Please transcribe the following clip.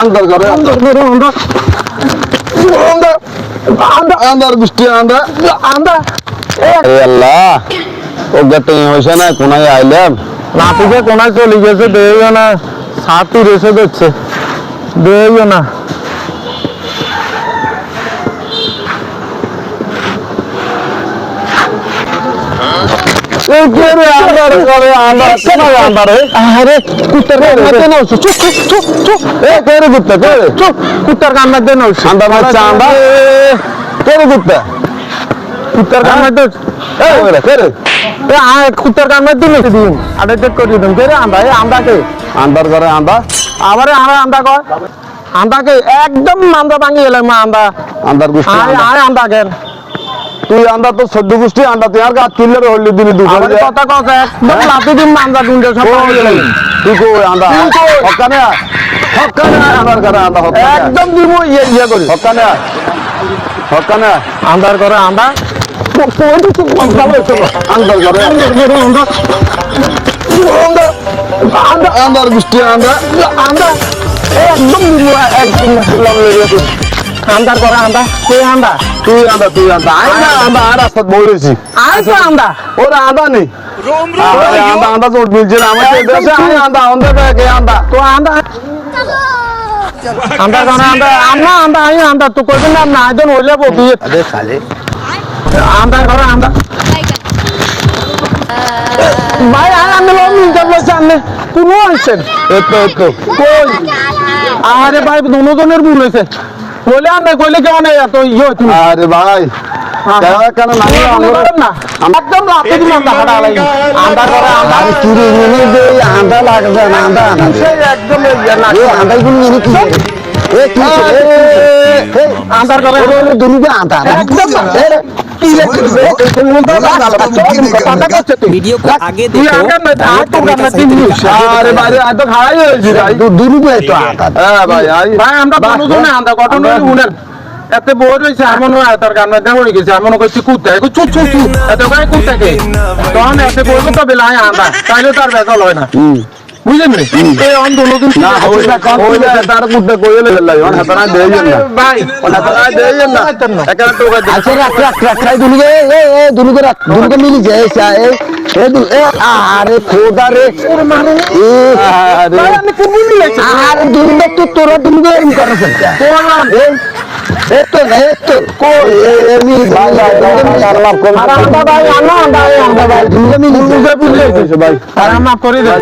আন্দার করে আন্দার করে আন্দার আন্দার আন্দার আন্দার বৃষ্টি আন্দার আন্দার এ আল্লাহ ও গেটে হইছে না কোনায় আইলাম? নাতিকে কোনায় চলে গেছে দেইও না। সাথী রেসে দিচ্ছে। দেইও না। কুত্তার কান্না দেন আন্দার মারছে আন্দার কে রে কুত্তা কুত্তার কান্না দেন এ ওরে কে রে এ আ কুত্তার কান্না দিন দিন? আরে দেখ করে দিন। কে রে আন্দা এ আন্দা কে? আন্দার করে আন্দার আবারে আরে আন্দা কয় আন্দা কে? একদম আন্দা ভাঙি এলাম আন্দা আন্দার বৃষ্টি আরে আন্দা কেন তুই আন্দার তো সদ্য গোষ্ঠী আন্দার তুই আর গাছ তুললে হল্লি দিলি আবার কথা কথা একদম লাতি দিন আন্দা দিন সব তুই কই আন্দা? হকানে। হকানে আন্দার করে আন্দা হকানে। একদম দিব ইয়ে ইয়ে করি। হকানে হকানে আন্দার করে আন্দা আন্দার করে আন্দার আন্দার বৃষ্টি আন্দার আন্দা একদম দিব একদম আন্দার করে আন্দা তুই আন্দা তুই আন্দা তুই আন্দা আই না আন্দা আর রাস্তা বইরেছি। আয় তো আন্দা ওরা আন্দা নেই। আন্দা আন্দা জোট মিলছে না একদম দেশে আই আন্দা অন্ধে কে আন্দা তো আন্দা আন্দা করে আন্দা আন্না আন্দা আই আন্দা তো কইবেন না না আইজন হইলে বকি আরে সালে আন্দা করে আন্দা ভাই আর আমি লোন নিতে বলছি আপনি কোনো আনছেন? এই তো এই তো। কই? আরে ভাই দুজনের ভুল হয়েছে বলে আপনি কইলে কেমন এত ইয়ে হইতো আরে ভাই না না আন্দা করে আন্দা আরে চুরি নিয়ে যে আন্দা লাগবে না আন্দা আন্দা সেই একদম ইয়ে না এ আন্দা গুলো নিয়ে কি এ কি এ আন্দার করে ওরে দুনুবে আন্দা একদম না। এ কি লেখছে वीडियो को आगे তুই देखो আগে না আয় তো करने का গানা सही তিন तरीका আরে ভাই আজ তো খাই হয়েছে ভাই দুনুবে তো আন্দা হ্যাঁ ভাই আই ভাই আমরা দুজনে আন্দা ঘটনা আমরা- শুনেন এতে বই রয়েছে এমন তার গান মধ্যে হয়ে গেছে এমন করছি কুত্তা চুপ চুপ চুপ এত ভাই কুত্তাকে তখন এতে বই তো বেলা আন্দা তাইলে তার বেজাল হয় না বুঝলেন রে? এই অন দুজন না হইছে কই তার কুত্তে কইলে লাই অন হাতানা দেইয়েন না। ভাই অন হাতানা দেইয়েন না। এখানে তো গায় আচ্ছা আরে খোদা রে। আরে। তো তোরা করে ভাই ভাই ভাই ভাই